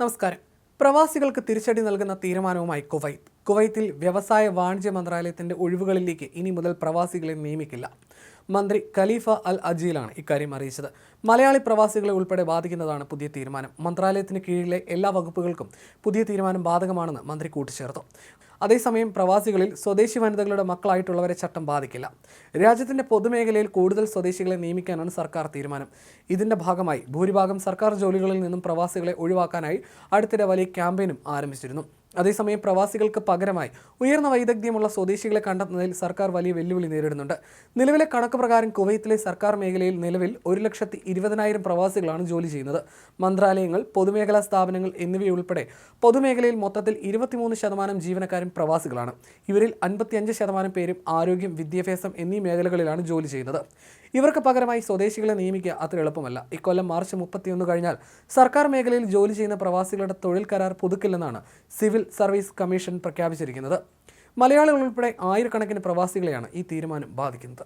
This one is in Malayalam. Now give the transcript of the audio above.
നമസ്കാരം. പ്രവാസികൾക്ക് തിരിച്ചടി നൽകുന്ന തീരുമാനവുമായി കുവൈത്ത്. കുവൈത്തിൽ വ്യവസായ വാണിജ്യ മന്ത്രാലയത്തിന്റെ ഒഴിവുകളിലേക്ക് ഇനി മുതൽ പ്രവാസികളെ നിയമിക്കില്ല. മന്ത്രി ഖലീഫ അൽ അജീലാണ് ഇക്കാര്യം അറിയിച്ചത്. മലയാളി പ്രവാസികളെ ഉൾപ്പെടെ ബാധിക്കുന്നതാണ് പുതിയ തീരുമാനം. മന്ത്രാലയത്തിന് കീഴിലെ എല്ലാ വകുപ്പുകൾക്കും പുതിയ തീരുമാനം ബാധകമാണെന്ന് മന്ത്രി കൂട്ടിച്ചേർത്തു. അതേസമയം പ്രവാസികളിൽ സ്വദേശി വനിതകളുടെ മക്കളായിട്ടുള്ളവരെ ചട്ടം ബാധിക്കില്ല. രാജ്യത്തിന്റെ പൊതുമേഖലയിൽ കൂടുതൽ സ്വദേശികളെ നിയമിക്കാനാണ് സർക്കാർ തീരുമാനം. ഇതിന്റെ ഭാഗമായി ഭൂരിഭാഗം സർക്കാർ ജോലികളിൽ നിന്നും പ്രവാസികളെ ഒഴിവാക്കാനായി അടുത്തിടെ വലിയ ക്യാമ്പയിനും ആരംഭിച്ചിരുന്നു. അതേസമയം പ്രവാസികൾക്ക് പകരമായി ഉയർന്ന വൈദഗ്ധ്യമുള്ള സ്വദേശികളെ കണ്ടെത്തുന്നതിൽ സർക്കാർ വലിയ വെല്ലുവിളി നേരിടുന്നുണ്ട്. നിലവിലെ കണക്ക് പ്രകാരം കുവൈത്തിലെ സർക്കാർ മേഖലയിൽ നിലവിൽ ഒരു ലക്ഷത്തി ഇരുപതിനായിരം പ്രവാസികളാണ് ജോലി ചെയ്യുന്നത്. മന്ത്രാലയങ്ങൾ പൊതുമേഖലാ സ്ഥാപനങ്ങൾ എന്നിവയുൾപ്പെടെ പൊതുമേഖലയിൽ മൊത്തത്തിൽ ഇരുപത്തിമൂന്ന് ശതമാനം ജീവനക്കാരും പ്രവാസികളാണ്. ഇവരിൽ അൻപത്തിയഞ്ച് ശതമാനം പേരും ആരോഗ്യം വിദ്യാഭ്യാസം എന്നീ മേഖലകളിലാണ് ജോലി ചെയ്യുന്നത്. ഇവർക്ക് പകരമായി സ്വദേശികളെ നിയമിക്കുക അത്ര എളുപ്പമല്ല. ഇക്കൊല്ലം മാർച്ച് മുപ്പത്തിയൊന്ന് കഴിഞ്ഞാൽ സർക്കാർ മേഖലയിൽ ജോലി ചെയ്യുന്ന പ്രവാസികളുടെ തൊഴിൽ കരാർ പുതുക്കില്ലെന്നാണ് സിവിൽ സർവീസ് കമ്മീഷൻ പ്രഖ്യാപിച്ചിരിക്കുന്നത്. മലയാളികൾ ഉൾപ്പെടെ ആയിരക്കണക്കിന് പ്രവാസികളെയാണ് ഈ തീരുമാനം ബാധിക്കുന്നത്.